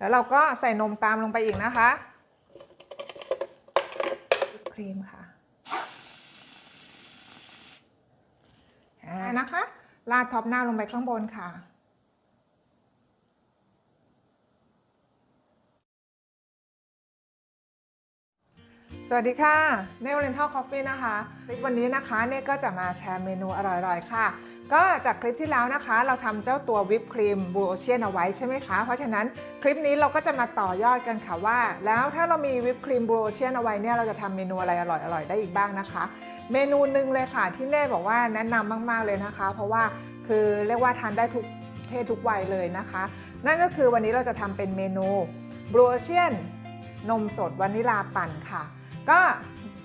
แล้วเราก็ใส่นมตามลงไปอีกนะคะครีมค่ะอ่นะคะราดท็อปหน้าลงไปข้างบนค่ะสวัสดีค่ะ เนวเรนทัลคอฟฟี่นะคะคลิปวันนี้นะคะเน่ก็จะมาแชร์เมนูอร่อยๆ ค่ะ ก็จากคลิปที่แล้วนะคะ เราทำเจ้าตัววิปครีมบูโอเชียนเอาไว้ใช่ไหมคะ เพราะฉะนั้นคลิปนี้เราก็จะมาต่อยอดกันค่ะว่า แล้วถ้าเรามีวิปครีมบูโอเชียนเอาไว้เนี่ยเราจะทำเมนูอะไรอร่อยๆได้อีกบ้างนะคะ เมนูหนึ่งเลยค่ะที่เน่บอกว่าแนะนำมากๆเลยนะคะ เพราะว่าคือเรียกว่าทานได้ทุกเพศทุกวัยเลยนะคะ นั่นก็คือวันนี้เราจะทำเป็นเมนูบรูเชียนนมสดวานิลาปั่นค่ะ ก็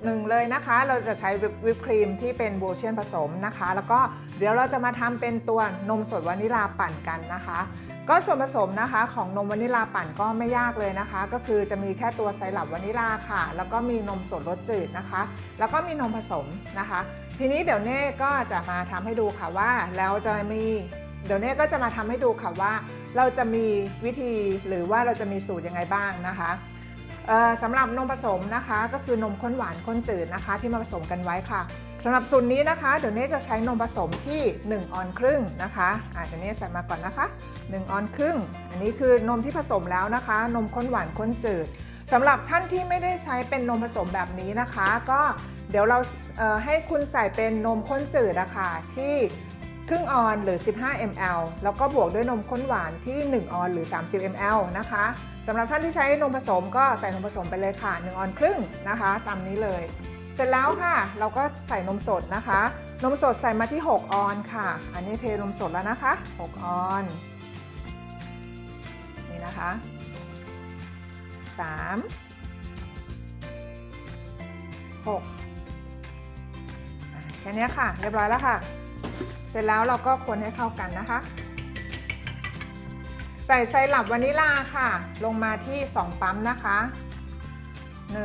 หนึ่งเลยนะคะ เราจะใช้วิปครีมที่เป็นโบเชียนผสมนะคะ แล้วก็เดี๋ยวเราจะมาทำเป็นตัวนมสดวานิลาปั่นกันนะคะ ก็ส่วนผสมนะคะของนมวานิลาปั่นก็ไม่ยากเลยนะคะ ก็คือจะมีแค่ตัวไซรัปวานิลาค่ะ แล้วก็มีนมสดรสจืดนะคะ แล้วก็มีนมผสมนะคะ ทีนี้เดี๋ยวเน่ก็จะมาทำให้ดูค่ะว่าแล้วจะมีเดี๋ยวเน่ก็จะมาทำให้ดูค่ะว่า เราจะมีวิธีหรือว่าเราจะมีสูตรยังไงบ้างนะคะ สำหรับนมผสมนะคะ ก็คือนมข้นหวานข้นจืดนะคะ ที่มาผสมกันไว้ค่ะสำหรับสูตรนี้นะคะเดี๋ยวเน่จะใช้นมผสมที่ 1 ออนครึ่งนะคะอะเดี๋ยวเน่ใส่มาก่อนนะคะ 1 ออนครึ่ง อันนี้คือนมที่ผสมแล้วนะคะ นมข้นหวานข้นจืดสำหรับท่านที่ไม่ได้ใช้เป็นนมผสมแบบนี้นะคะ ก็เดี๋ยวเราเให้คุณใส่เป็นนมข้นจืดนะคะที่ ครึ่งออนหรือ 15 ml แล้วก็บวกด้วยนมข้นหวานที่ 1 ออนหรือ 30 ml นะคะสำหรับท่านที่ใช้นมผสมก็ใส่นมผสมไปเลยค่ะ 1 ออนครึ่งนะคะ ตามนี้เลย เสร็จแล้วค่ะ เราก็ใส่นมสดนะคะ นมสดใส่มาที่ 6 ออนค่ะ อันนี้เทนมสดแล้วนะคะ 6 ออน นี่นะคะ 3 6อะแค่นี้ค่ะ เรียบร้อยแล้วค่ะ สร็จแล้วเราก็คนให้เข้ากันนะคะ ใส่ไซรัปวานิลาค่ะ ลงมาที่ 2 ปั๊มนะคะ 1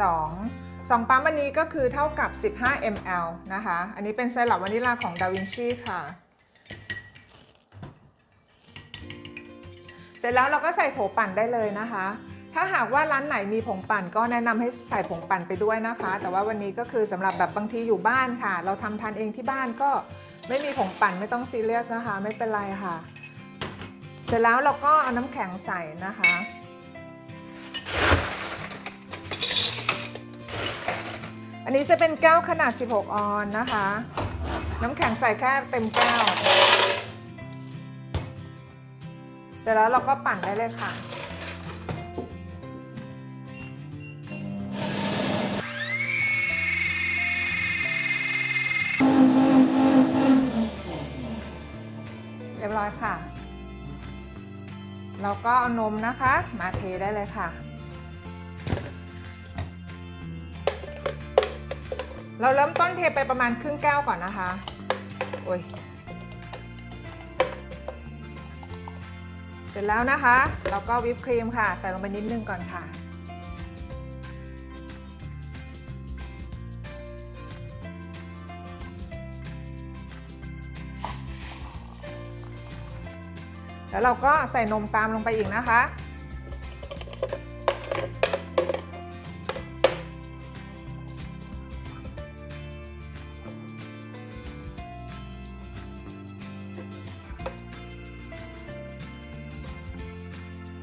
2 2 ปั๊มอันนี้ก็คือเท่ากับ 15 ml นะคะ อันนี้เป็นไซรัปวานิลาของดาวินชีค่ะ เสร็จแล้วเราก็ใส่โถปั่นได้เลยนะคะ ถ้าหากว่าร้านไหนมีผงปั่นก็แนะนำให้ใส่ผงปั่นไปด้วยนะคะ แต่ว่าวันนี้ก็คือสำหรับแบบบางทีอยู่บ้านค่ะ เราทำทานเองที่บ้านก็ไม่มีผงปั่นไม่ต้องซีเรียสนะคะ ไม่เป็นไรค่ะ เสร็จแล้วเราก็เอาน้ำแข็งใส่นะคะอันนี้จะเป็นแก้วขนาด 16 ออนนะคะ น้ำแข็งใส่แค่เต็มแก้ว เสร็จแล้วเราก็ปั่นได้เลยค่ะ เราก็เอานมนะคะ มาเทได้เลยค่ะ เราเริ่มต้นเทไปประมาณครึ่งแก้วก่อนนะคะ โอ้ย เสร็จแล้วนะคะ เราก็วิปครีมค่ะ ใส่ลงไปนิดนึงก่อนค่ะ แล้วเราก็ใส่นมตามลงไปอีกนะคะ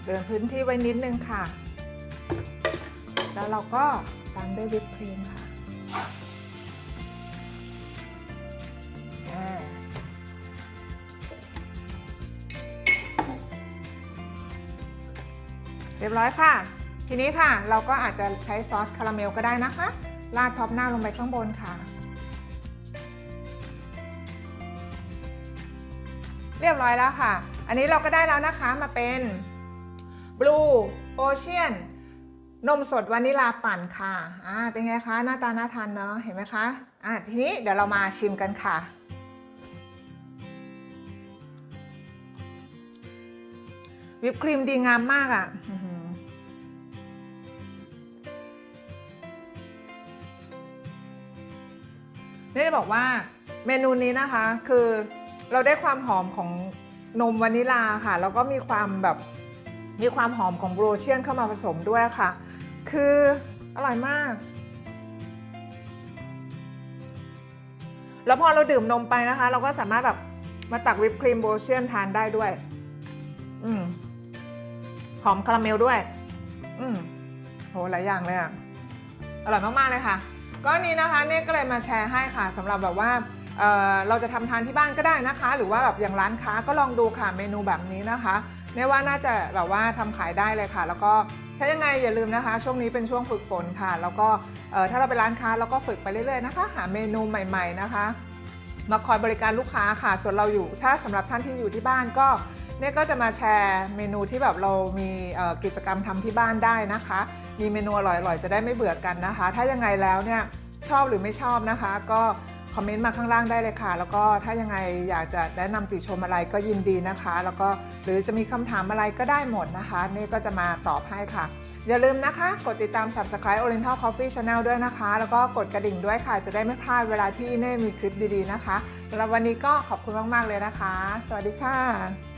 เดินพื้นที่ไว้นิดนึงค่ะ แล้วเราก็ตามด้วยวิปครีมค่ะ เรียบร้อยค่ะ ทีนี้ค่ะเราก็อาจจะใช้ซอสคาราเมลก็ได้นะคะราดท็อปหน้าลงไปข้างบนค่ะ เรียบร้อยแล้วค่ะ อันนี้เราก็ได้แล้วนะคะมาเป็น Blue Ocean นมสดวานิลาปั่นค่ะ อ่า เป็นไงคะ หน้าตาน่าทานเนาะ เห็นไหมคะ อ่าทีนี้เดี๋ยวเรามาชิมกันค่ะ วิปครีมดีงามมากอะ่ะนี่จะบอกว่าเมนูนี้นะคะ คือเราได้ความหอมของนมวานิลาค่ะ แล้วก็มีความแบบมีความหอมของบรูเชียนเข้ามาผสมด้วยค่ะ คืออร่อยมาก แล้วพอเราดื่มนมไปนะคะ เราก็สามารถแบบมาตักวิปครีมบรูเชียนทานได้ด้วย อืม หอมคาราเมลด้วย อืมโหหลายอย่างเลยอะอร่อยมากๆเลยค่ะก็นี้นะคะเนี่ยก็เลยมาแชร์ให้ค่ะสำหรับแบบว่าเอ่อเราจะทำทานที่บ้านก็ได้นะคะ หรือว่าแบบอย่างร้านค้าก็ลองดูค่ะเมนูแบบนี้นะคะเนี่ยว่าน่าจะแบบว่าทำขายได้เลยค่ะ แล้วก็ถ้ายังไงอย่าลืมนะคะ ช่วงนี้เป็นช่วงฝึกฝนค่ะ แล้วก็เอ่อถ้าเราไปร้านค้าเราก็ฝึกไปเรื่อยๆนะคะ หาเมนูใหม่ ๆนะคะ มาคอยบริการลูกค้าค่ะ ส่วนเราอยู่ ถ้าสำหรับท่านที่อยู่ที่บ้านก็ เนี่ยก็จะมาแชร์เมนูที่แบบเรามีกิจกรรมทำที่บ้านได้นะคะ มีเมนูอร่อยๆ จะได้ไม่เบื่อกันนะคะ ถ้ายังไงแล้วเนี่ยชอบหรือไม่ชอบนะคะ ก็คอมเมนต์มาข้างล่างได้เลยค่ะ แล้วก็ถ้ายังไงอยากจะแนะนำติชมอะไรก็ยินดีนะคะ แล้วก็หรือจะมีคำถามอะไรก็ได้หมดนะคะนี่ก็จะมาตอบให้ค่ะ อย่าลืมนะคะ กดติดตาม Subscribe Oriental Coffee Channel ด้วยนะคะ แล้วก็กดกระดิ่งด้วยค่ะ จะได้ไม่พลาดเวลาที่เน่มีคลิปดีๆนะคะสำหรับวันนี้ก็ขอบคุณมากๆเลยนะคะ สวัสดีค่ะ